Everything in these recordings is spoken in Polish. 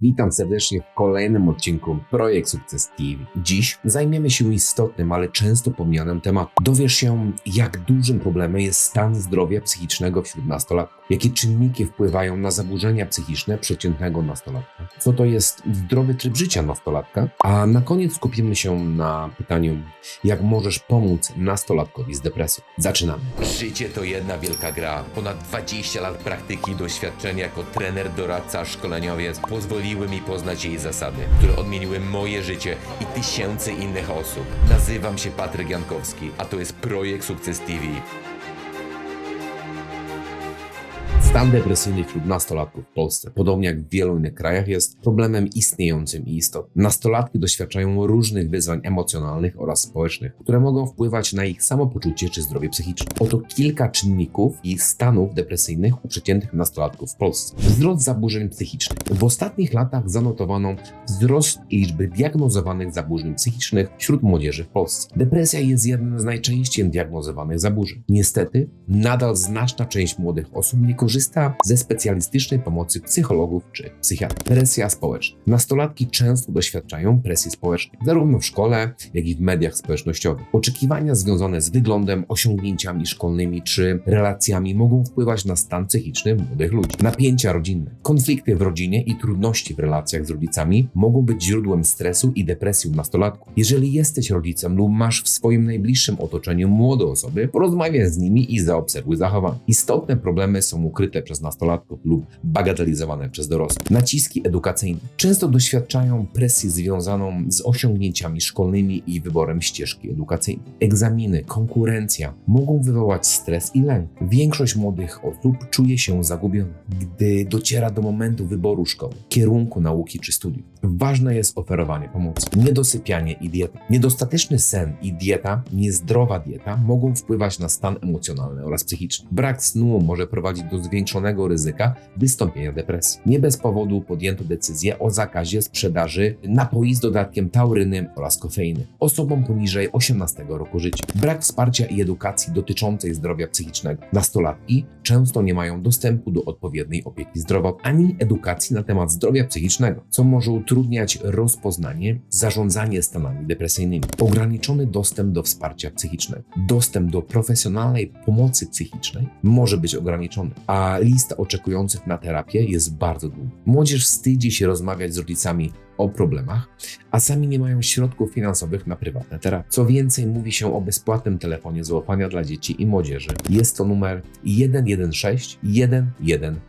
Witam serdecznie w kolejnym odcinku Projekt Sukces TV. Dziś zajmiemy się istotnym, ale często pominianym tematem. Dowiesz się, jak dużym problemem jest stan zdrowia psychicznego wśród nastolatków. Jakie czynniki wpływają na zaburzenia psychiczne przeciętnego nastolatka? Co to jest zdrowy tryb życia nastolatka? A na koniec skupimy się na pytaniu, jak możesz pomóc nastolatkowi z depresją. Zaczynamy. Życie to jedna wielka gra. Ponad 20 lat praktyki i doświadczenia jako trener, doradca, szkoleniowiec pozwoliły mi poznać jej zasady, które odmieniły moje życie i tysięcy innych osób. Nazywam się Patryk Jankowski, a to jest Projekt Sukces TV. Stan depresyjny wśród nastolatków w Polsce, podobnie jak w wielu innych krajach, jest problemem istniejącym i istotnym. Nastolatki doświadczają różnych wyzwań emocjonalnych oraz społecznych, które mogą wpływać na ich samopoczucie czy zdrowie psychiczne. Oto kilka czynników i stanów depresyjnych u przeciętnych nastolatków w Polsce. Wzrost zaburzeń psychicznych. W ostatnich latach zanotowano wzrost liczby diagnozowanych zaburzeń psychicznych wśród młodzieży w Polsce. Depresja jest jednym z najczęściej diagnozowanych zaburzeń. Niestety, nadal znaczna część młodych osób nie korzysta ze specjalistycznej pomocy psychologów czy psychiatrów. Presja społeczna. Nastolatki często doświadczają presji społecznej, zarówno w szkole, jak i w mediach społecznościowych. Oczekiwania związane z wyglądem, osiągnięciami szkolnymi czy relacjami mogą wpływać na stan psychiczny młodych ludzi. Napięcia rodzinne. Konflikty w rodzinie i trudności w relacjach z rodzicami mogą być źródłem stresu i depresji u nastolatków. Jeżeli jesteś rodzicem lub masz w swoim najbliższym otoczeniu młode osoby, porozmawiaj z nimi i zaobserwuj zachowania. Istotne problemy są ukryte przez nastolatków lub bagatelizowane przez dorosłych. Naciski edukacyjne. Często doświadczają presji związaną z osiągnięciami szkolnymi i wyborem ścieżki edukacyjnej. Egzaminy, konkurencja mogą wywołać stres i lęk. Większość młodych osób czuje się zagubiona, gdy dociera do momentu wyboru szkoły, kierunku nauki czy studiów. Ważne jest oferowanie pomocy. Niedosypianie i dieta. Niedostateczny sen i dieta, niezdrowa dieta mogą wpływać na stan emocjonalny oraz psychiczny. Brak snu może prowadzić do zwiększonego ryzyka wystąpienia depresji. Nie bez powodu podjęto decyzję o zakazie sprzedaży napoi z dodatkiem tauryny oraz kofeiny osobom poniżej 18 roku życia. Brak wsparcia i edukacji dotyczącej zdrowia psychicznego. Nastolatki często nie mają dostępu do odpowiedniej opieki zdrowotnej ani edukacji na temat zdrowia psychicznego, co może utrudniać rozpoznanie, zarządzanie stanami depresyjnymi. Ograniczony dostęp do wsparcia psychicznego. Dostęp do profesjonalnej pomocy psychicznej może być ograniczony, a lista oczekujących na terapię jest bardzo długa. Młodzież wstydzi się rozmawiać z rodzicami o problemach, a sami nie mają środków finansowych na prywatne terapie. Co więcej, mówi się o bezpłatnym telefonie zaufania dla dzieci i młodzieży. Jest to numer 116 111.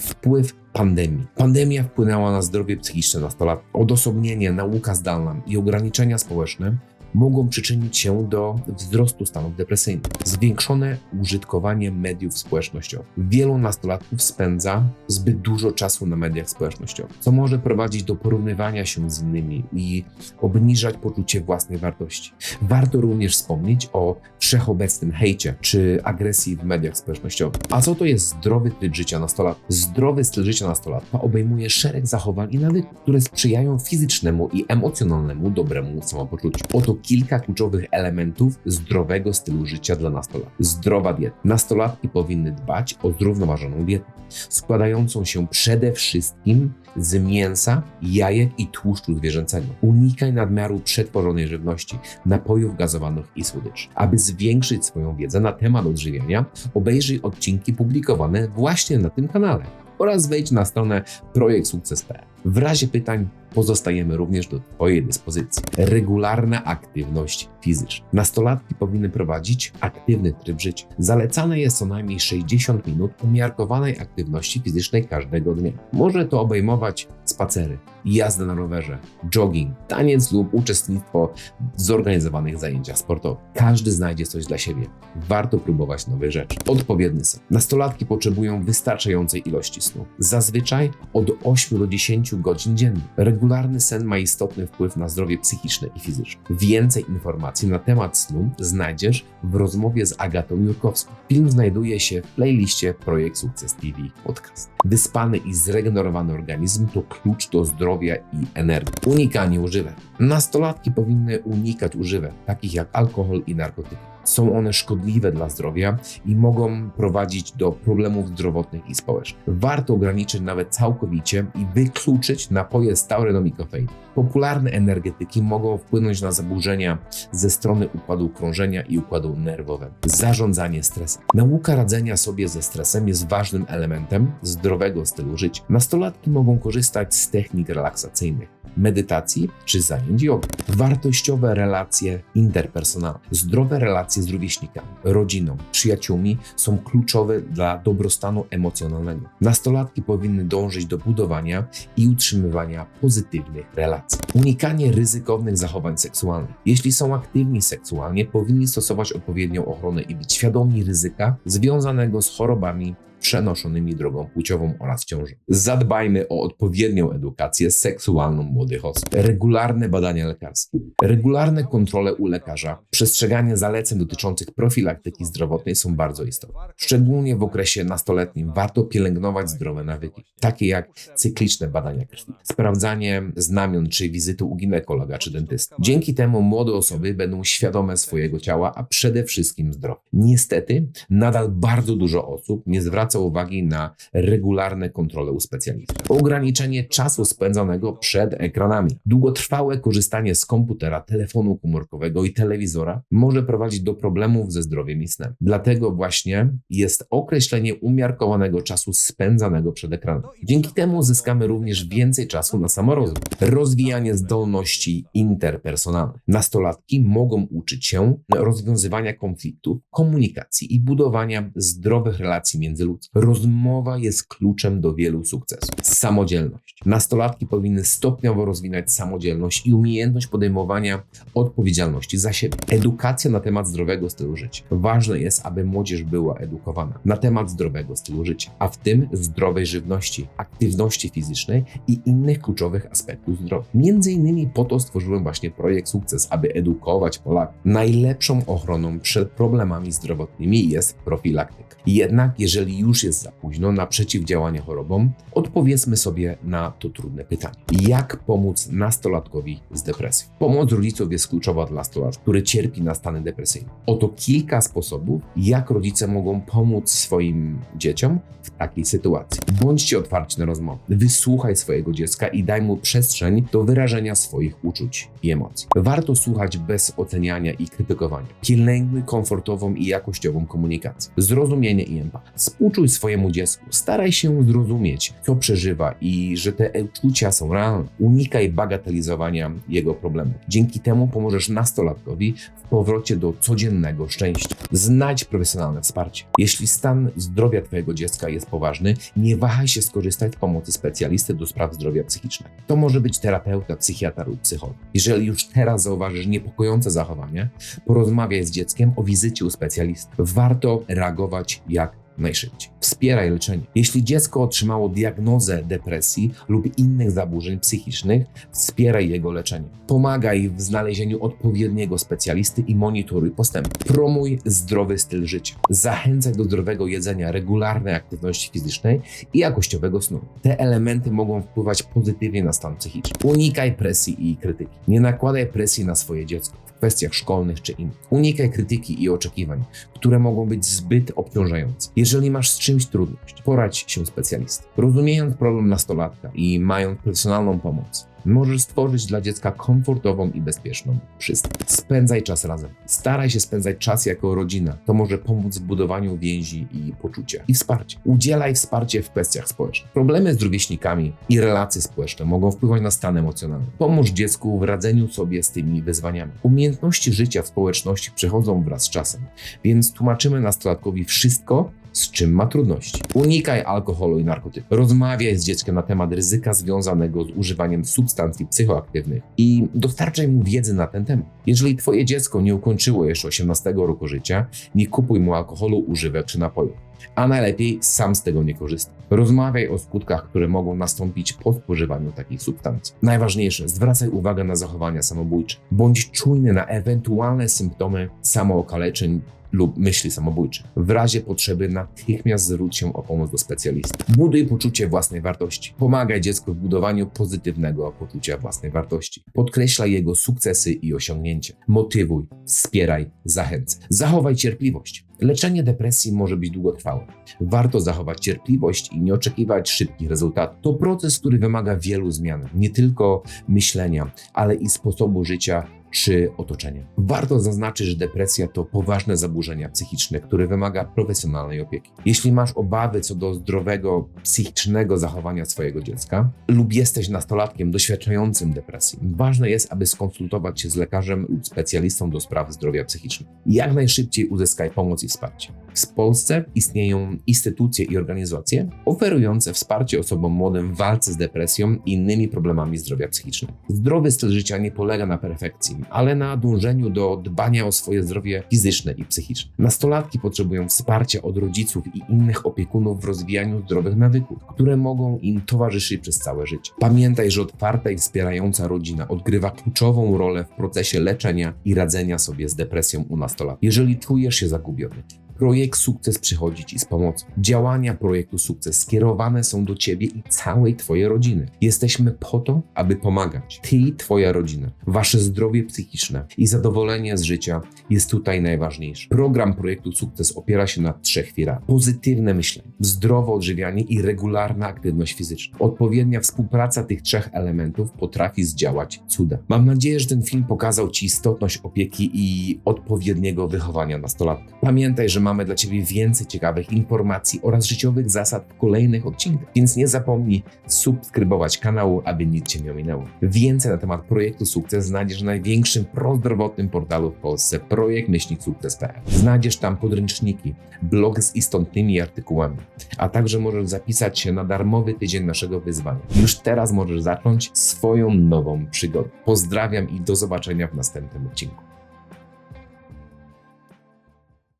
Wpływ pandemii. Pandemia wpłynęła na zdrowie psychiczne nastolatków. Odosobnienie, nauka zdalna i ograniczenia społeczne mogą przyczynić się do wzrostu stanów depresyjnych. Zwiększone użytkowanie mediów społecznościowych. Wielu nastolatków spędza zbyt dużo czasu na mediach społecznościowych, co może prowadzić do porównywania się z innymi i obniżać poczucie własnej wartości. Warto również wspomnieć o wszechobecnym hejcie czy agresji w mediach społecznościowych. A co to jest zdrowy tryb życia nastolatka? Zdrowy styl życia nastolatka obejmuje szereg zachowań i nawyków, które sprzyjają fizycznemu i emocjonalnemu dobremu samopoczuciu. Oto kilka kluczowych elementów zdrowego stylu życia dla nastolatków. Zdrowa dieta. Nastolatki powinny dbać o zrównoważoną dietę, składającą się przede wszystkim z mięsa, jajek i tłuszczu zwierzęcego. Unikaj nadmiaru przetworzonej żywności, napojów gazowanych i słodyczy. Aby zwiększyć swoją wiedzę na temat odżywiania, obejrzyj odcinki publikowane właśnie na tym kanale oraz wejdź na stronę projektsukces.pl. W razie pytań pozostajemy również do Twojej dyspozycji. Regularna aktywność fizyczna. Nastolatki powinny prowadzić aktywny tryb życia. Zalecane jest co najmniej 60 minut umiarkowanej aktywności fizycznej każdego dnia. Może to obejmować spacery, jazdę na rowerze, jogging, taniec lub uczestnictwo w zorganizowanych zajęciach sportowych. Każdy znajdzie coś dla siebie. Warto próbować nowych rzeczy. Odpowiedni sen. Nastolatki potrzebują wystarczającej ilości snu. Zazwyczaj od 8 do 10 godzin dziennie. Regularny sen ma istotny wpływ na zdrowie psychiczne i fizyczne. Więcej informacji na temat snu znajdziesz w rozmowie z Agatą Jurkowską. Film znajduje się w playliście Projekt Sukces TV Podcast. Wyspany i zregenerowany organizm to klucz do zdrowia i energii. Unikanie używek. Nastolatki powinny unikać używek, takich jak alkohol i narkotyki. Są one szkodliwe dla zdrowia i mogą prowadzić do problemów zdrowotnych i społecznych. Warto ograniczyć nawet całkowicie i wykluczyć napoje z tauryną i kofeiną. Popularne energetyki mogą wpłynąć na zaburzenia ze strony układu krążenia i układu nerwowego. Zarządzanie stresem. Nauka radzenia sobie ze stresem jest ważnym elementem zdrowego stylu życia. Nastolatki mogą korzystać z technik relaksacyjnych, medytacji czy zajęć jogi. Wartościowe relacje interpersonalne. Zdrowe relacje z rówieśnikami, rodziną, przyjaciółmi są kluczowe dla dobrostanu emocjonalnego. Nastolatki powinny dążyć do budowania i utrzymywania pozytywnych relacji. Unikanie ryzykownych zachowań seksualnych. Jeśli są aktywni seksualnie, powinni stosować odpowiednią ochronę i być świadomi ryzyka związanego z chorobami przenoszonymi drogą płciową oraz ciążą. Zadbajmy o odpowiednią edukację seksualną młodych osób. Regularne badania lekarskie. Regularne kontrole u lekarza, przestrzeganie zaleceń dotyczących profilaktyki zdrowotnej są bardzo istotne. Szczególnie w okresie nastoletnim warto pielęgnować zdrowe nawyki, takie jak cykliczne badania krwi, sprawdzanie znamion czy wizyty u ginekologa czy dentysty. Dzięki temu młode osoby będą świadome swojego ciała, a przede wszystkim zdrowe. Niestety, nadal bardzo dużo osób nie zwraca uwagi na regularne kontrole u specjalisty. Ograniczenie czasu spędzanego przed ekranami. Długotrwałe korzystanie z komputera, telefonu komórkowego i telewizora może prowadzić do problemów ze zdrowiem i snem. Dlatego właśnie jest określenie umiarkowanego czasu spędzanego przed ekranem. Dzięki temu zyskamy również więcej czasu na samorozwój. Rozwijanie zdolności interpersonalnych. Nastolatki mogą uczyć się rozwiązywania konfliktów, komunikacji i budowania zdrowych relacji międzyludzkich. Rozmowa jest kluczem do wielu sukcesów. Samodzielność. Nastolatki powinny stopniowo rozwinąć samodzielność i umiejętność podejmowania odpowiedzialności za siebie. Edukacja na temat zdrowego stylu życia. Ważne jest, aby młodzież była edukowana na temat zdrowego stylu życia, a w tym zdrowej żywności, aktywności fizycznej i innych kluczowych aspektów zdrowia. Między innymi po to stworzyłem właśnie projekt Sukces, aby edukować Polaków. Najlepszą ochroną przed problemami zdrowotnymi jest profilaktyka. Jednak jeżeli już jest za późno na przeciwdziałanie chorobom, odpowiedzmy sobie na to trudne pytanie. Jak pomóc nastolatkowi z depresją? Pomoc rodziców jest kluczowa dla nastolatka, który cierpi na stany depresyjne. Oto kilka sposobów, jak rodzice mogą pomóc swoim dzieciom w takiej sytuacji. Bądźcie otwarci na rozmowę. Wysłuchaj swojego dziecka i daj mu przestrzeń do wyrażenia swoich uczuć i emocji. Warto słuchać bez oceniania i krytykowania. Pielęgnuj komfortową i jakościową komunikację. Zrozumienie i empatię. Współczuj swojemu dziecku. Staraj się zrozumieć, co przeżywa i że te uczucia są realne. Unikaj bagatelizowania jego problemów. Dzięki temu pomożesz nastolatkowi w powrocie do codziennego szczęścia. Znajdź profesjonalne wsparcie. Jeśli stan zdrowia Twojego dziecka jest poważny, nie wahaj się skorzystać z pomocy specjalisty do spraw zdrowia psychicznego. To może być terapeuta, psychiatra lub psycholog. Jeżeli już teraz zauważysz niepokojące zachowanie, porozmawiaj z dzieckiem o wizycie u specjalisty. Warto reagować jak najszybciej. Wspieraj leczenie. Jeśli dziecko otrzymało diagnozę depresji lub innych zaburzeń psychicznych, wspieraj jego leczenie. Pomagaj w znalezieniu odpowiedniego specjalisty i monitoruj postępy. Promuj zdrowy styl życia. Zachęcaj do zdrowego jedzenia, regularnej aktywności fizycznej i jakościowego snu. Te elementy mogą wpływać pozytywnie na stan psychiczny. Unikaj presji i krytyki. Nie nakładaj presji na swoje dziecko kwestiach szkolnych czy innych. Unikaj krytyki i oczekiwań, które mogą być zbyt obciążające. Jeżeli masz z czymś trudność, poradź się specjalisty. Rozumiejąc problem nastolatka i mając profesjonalną pomoc, możesz stworzyć dla dziecka komfortową i bezpieczną przystań. Spędzaj czas razem. Staraj się spędzać czas jako rodzina. To może pomóc w budowaniu więzi i poczucia. I wsparcie. Udzielaj wsparcia w kwestiach społecznych. Problemy z rówieśnikami i relacje społeczne mogą wpływać na stan emocjonalny. Pomóż dziecku w radzeniu sobie z tymi wyzwaniami. Umiejętności życia w społeczności przychodzą wraz z czasem, więc tłumaczymy nastolatkowi wszystko, z czym ma trudności. Unikaj alkoholu i narkotyków. Rozmawiaj z dzieckiem na temat ryzyka związanego z używaniem substancji psychoaktywnych i dostarczaj mu wiedzy na ten temat. Jeżeli twoje dziecko nie ukończyło jeszcze 18 roku życia, nie kupuj mu alkoholu, używek czy napojów. A najlepiej sam z tego nie korzystaj. Rozmawiaj o skutkach, które mogą nastąpić po spożywaniu takich substancji. Najważniejsze, zwracaj uwagę na zachowania samobójcze. Bądź czujny na ewentualne symptomy samookaleczeń lub myśli samobójczych. W razie potrzeby natychmiast zwróć się o pomoc do specjalisty. Buduj poczucie własnej wartości. Pomagaj dziecku w budowaniu pozytywnego poczucia własnej wartości. Podkreślaj jego sukcesy i osiągnięcia. Motywuj, wspieraj, zachęcaj. Zachowaj cierpliwość. Leczenie depresji może być długotrwałe. Warto zachować cierpliwość i nie oczekiwać szybkich rezultatów. To proces, który wymaga wielu zmian, nie tylko myślenia, ale i sposobu życia czy otoczenia. Warto zaznaczyć, że depresja to poważne zaburzenia psychiczne, które wymaga profesjonalnej opieki. Jeśli masz obawy co do zdrowego psychicznego zachowania swojego dziecka lub jesteś nastolatkiem doświadczającym depresji, ważne jest, aby skonsultować się z lekarzem lub specjalistą do spraw zdrowia psychicznego. Jak najszybciej uzyskaj pomoc i wsparcie. W Polsce istnieją instytucje i organizacje oferujące wsparcie osobom młodym w walce z depresją i innymi problemami zdrowia psychicznego. Zdrowy styl życia nie polega na perfekcji, ale na dążeniu do dbania o swoje zdrowie fizyczne i psychiczne. Nastolatki potrzebują wsparcia od rodziców i innych opiekunów w rozwijaniu zdrowych nawyków, które mogą im towarzyszyć przez całe życie. Pamiętaj, że otwarta i wspierająca rodzina odgrywa kluczową rolę w procesie leczenia i radzenia sobie z depresją u nastolatków. Jeżeli czujesz się zagubiony, Projekt Sukces przychodzi Ci z pomocą. Działania projektu Sukces skierowane są do Ciebie i całej Twojej rodziny. Jesteśmy po to, aby pomagać. Ty i Twoja rodzina, Wasze zdrowie psychiczne i zadowolenie z życia jest tutaj najważniejsze. Program projektu Sukces opiera się na trzech filarach. Pozytywne myślenie, zdrowe odżywianie i regularna aktywność fizyczna. Odpowiednia współpraca tych trzech elementów potrafi zdziałać cuda. Mam nadzieję, że ten film pokazał Ci istotność opieki i odpowiedniego wychowania nastolatka. Pamiętaj, że mamy dla Ciebie więcej ciekawych informacji oraz życiowych zasad w kolejnych odcinkach, więc nie zapomnij subskrybować kanału, aby nic Cię nie ominęło. Więcej na temat projektu Sukces znajdziesz na największym prozdrowotnym portalu w Polsce projektmyślniksukces.pl. Znajdziesz tam podręczniki, blog z istotnymi artykułami, a także możesz zapisać się na darmowy tydzień naszego wyzwania. Już teraz możesz zacząć swoją nową przygodę. Pozdrawiam i do zobaczenia w następnym odcinku.